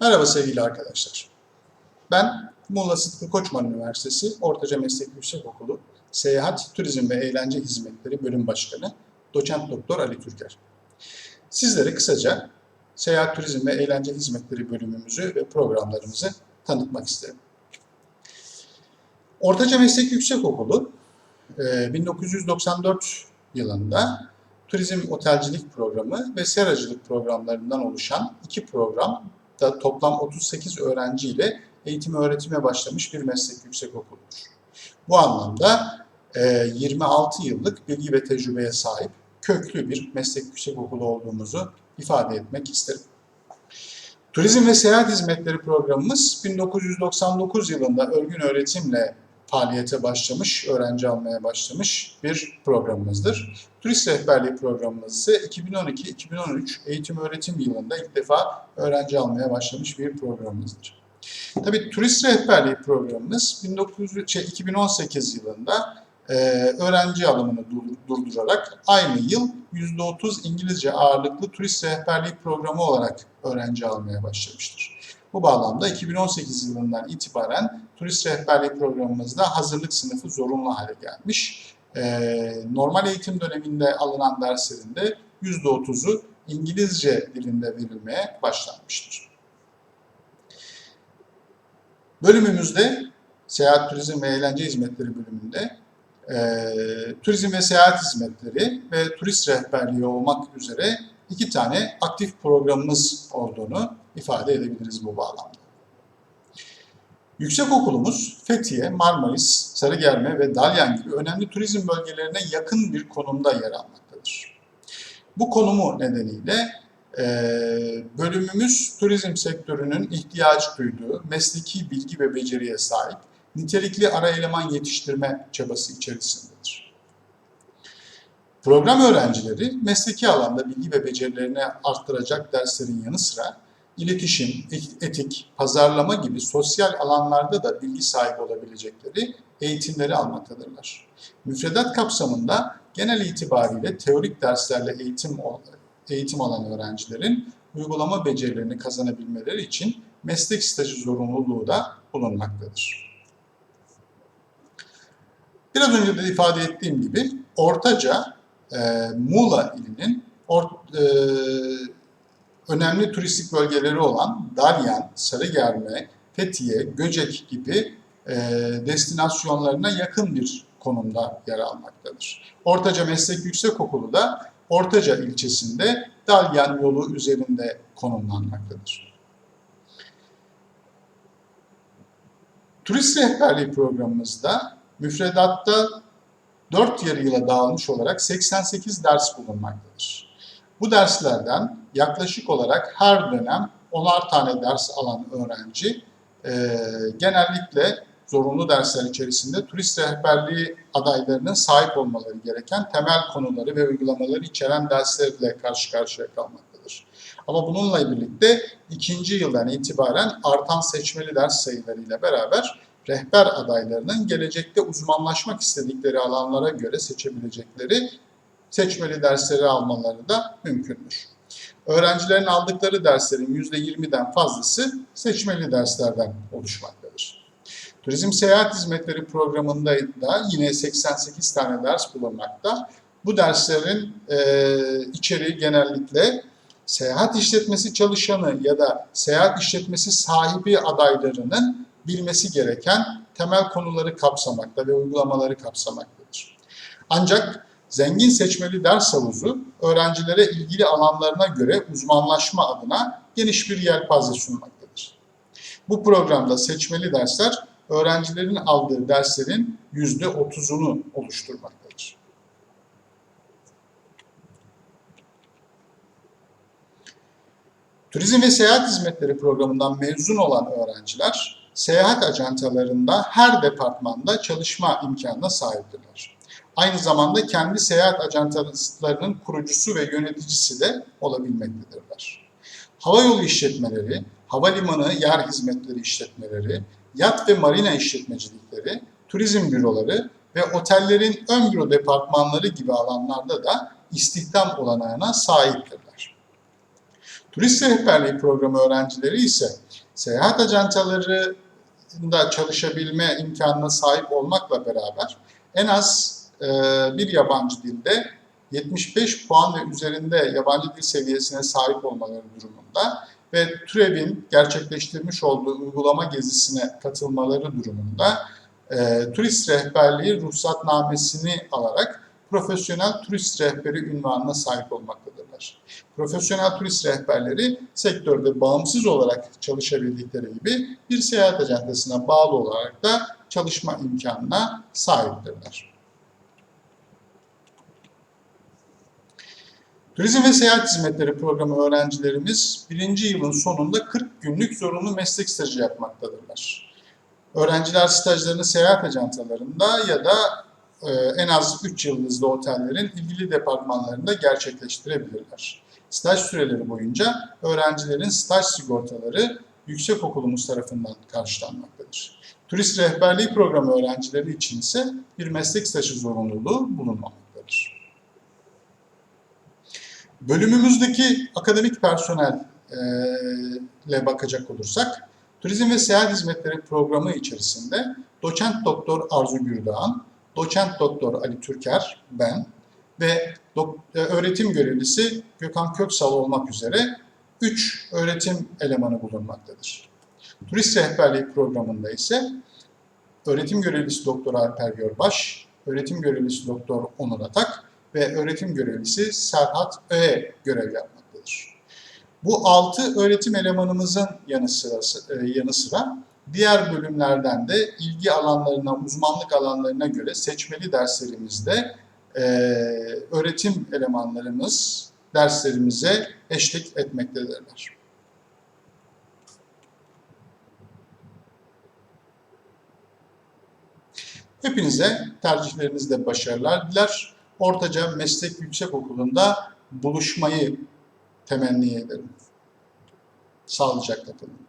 Merhaba sevgili arkadaşlar. Ben Muğla Sıtkı Koçman Üniversitesi Ortaca Meslek Yüksekokulu Seyahat, Turizm ve Eğlence Hizmetleri Bölüm Başkanı Doçent Doktor Ali Türker. Sizlere kısaca Seyahat, Turizm ve Eğlence Hizmetleri bölümümüzü ve programlarımızı tanıtmak isterim. Ortaca Meslek Yüksekokulu e, 1994 yılında turizm otelcilik programı ve seracılık programlarından oluşan iki program da toplam 38 öğrenciyle eğitim öğretime başlamış bir meslek yüksekokuludur. Bu anlamda e, 26 yıllık bilgi ve tecrübeye sahip köklü bir meslek yüksekokulu olduğumuzu ifade etmek isterim. Turizm ve Seyahat Hizmetleri programımız 1999 yılında örgün öğretimle faaliyete başlamış, öğrenci almaya başlamış bir programımızdır. Turist rehberliği programımız ise 2012-2013 eğitim öğretim yılında ilk defa öğrenci almaya başlamış bir programımızdır. Tabii turist rehberliği programımız 1900, şey, 2018 yılında e, öğrenci alımını dur- durdurarak aynı yıl %30 İngilizce ağırlıklı turist rehberliği programı olarak öğrenci almaya başlamıştır. Bu bağlamda 2018 yılından itibaren turist rehberliği programımızda hazırlık sınıfı zorunlu hale gelmiş. Ee, normal eğitim döneminde alınan derslerin de %30'u İngilizce dilinde verilmeye başlanmıştır. Bölümümüzde Seyahat, Turizm ve Eğlence Hizmetleri bölümünde e, turizm ve seyahat hizmetleri ve turist rehberliği olmak üzere iki tane aktif programımız olduğunu ifade edebiliriz bu bağlamda. Yüksekokulumuz Fethiye, Marmaris, Sarıgerme ve Dalyan gibi önemli turizm bölgelerine yakın bir konumda yer almaktadır. Bu konumu nedeniyle e, bölümümüz turizm sektörünün ihtiyaç duyduğu mesleki bilgi ve beceriye sahip nitelikli ara eleman yetiştirme çabası içerisindedir. Program öğrencileri mesleki alanda bilgi ve becerilerini arttıracak derslerin yanı sıra iletişim, etik, pazarlama gibi sosyal alanlarda da bilgi sahibi olabilecekleri eğitimleri almaktadırlar. Müfredat kapsamında genel itibariyle teorik derslerle eğitim eğitim alan öğrencilerin uygulama becerilerini kazanabilmeleri için meslek stajı zorunluluğu da bulunmaktadır. Biraz önce de ifade ettiğim gibi Ortaca, e, Muğla ilinin or, e, önemli turistik bölgeleri olan Dalyan, Sarıgerme, Fethiye, Göcek gibi e, destinasyonlarına yakın bir konumda yer almaktadır. Ortaca Meslek Yüksekokulu da Ortaca ilçesinde Dalyan yolu üzerinde konumlanmaktadır. Turist rehberliği programımızda müfredatta 4 yarı yıla dağılmış olarak 88 ders bulunmaktadır. Bu derslerden yaklaşık olarak her dönem 10'ar tane ders alan öğrenci e, genellikle zorunlu dersler içerisinde turist rehberliği adaylarının sahip olmaları gereken temel konuları ve uygulamaları içeren derslerle karşı karşıya kalmaktadır. Ama bununla birlikte ikinci yıldan itibaren artan seçmeli ders sayılarıyla beraber rehber adaylarının gelecekte uzmanlaşmak istedikleri alanlara göre seçebilecekleri seçmeli dersleri almaları da mümkündür. Öğrencilerin aldıkları derslerin %20'den fazlası seçmeli derslerden oluşmaktadır. Turizm Seyahat Hizmetleri programında da yine 88 tane ders bulunmakta. Bu derslerin e, içeriği genellikle seyahat işletmesi çalışanı ya da seyahat işletmesi sahibi adaylarının bilmesi gereken temel konuları kapsamakta ve uygulamaları kapsamaktadır. Ancak zengin seçmeli ders havuzu öğrencilere ilgili alanlarına göre uzmanlaşma adına geniş bir yelpaze sunmaktadır. Bu programda seçmeli dersler öğrencilerin aldığı derslerin %30'unu oluşturmaktadır. Turizm ve Seyahat Hizmetleri programından mezun olan öğrenciler seyahat ajantalarında her departmanda çalışma imkanına sahiptirler. Aynı zamanda kendi seyahat ajantalarının kurucusu ve yöneticisi de olabilmektedirler. Havayolu işletmeleri, havalimanı yer hizmetleri işletmeleri, yat ve marina işletmecilikleri, turizm büroları ve otellerin ön büro departmanları gibi alanlarda da istihdam olanağına sahiptirler. Turist rehberliği programı öğrencileri ise seyahat ajantalarında çalışabilme imkanına sahip olmakla beraber en az bir yabancı dilde 75 puan ve üzerinde yabancı dil seviyesine sahip olmaları durumunda ve TÜREV'in gerçekleştirmiş olduğu uygulama gezisine katılmaları durumunda e, turist rehberliği ruhsatnamesini alarak profesyonel turist rehberi ünvanına sahip olmaktadırlar. Profesyonel turist rehberleri sektörde bağımsız olarak çalışabildikleri gibi bir seyahat ajantasına bağlı olarak da çalışma imkanına sahiptirler. Turizm ve Seyahat Hizmetleri Programı öğrencilerimiz birinci yılın sonunda 40 günlük zorunlu meslek stajı yapmaktadırlar. Öğrenciler stajlarını seyahat ajantalarında ya da e, en az 3 yıldızlı otellerin ilgili departmanlarında gerçekleştirebilirler. Staj süreleri boyunca öğrencilerin staj sigortaları yüksek okulumuz tarafından karşılanmaktadır. Turist rehberliği programı öğrencileri için ise bir meslek stajı zorunluluğu bulunmamaktadır. Bölümümüzdeki akademik personel e, bakacak olursak, Turizm ve Seyahat Hizmetleri programı içerisinde doçent doktor Arzu Gürdağan, doçent doktor Ali Türker, ben ve e, öğretim görevlisi Gökhan Köksal olmak üzere 3 öğretim elemanı bulunmaktadır. Turist rehberliği programında ise öğretim görevlisi Doktor Alper Görbaş, öğretim görevlisi Doktor Onur Atak ve öğretim görevlisi Serhat Öğe görev yapmaktadır. Bu altı öğretim elemanımızın yanı sıra, e, yanı sıra diğer bölümlerden de ilgi alanlarına, uzmanlık alanlarına göre seçmeli derslerimizde e, öğretim elemanlarımız derslerimize eşlik etmektedirler. Hepinize tercihlerinizde başarılar diler. Ortaca Meslek Yüksekokulu'nda buluşmayı temenni ederim. Sağlıcakla kalın.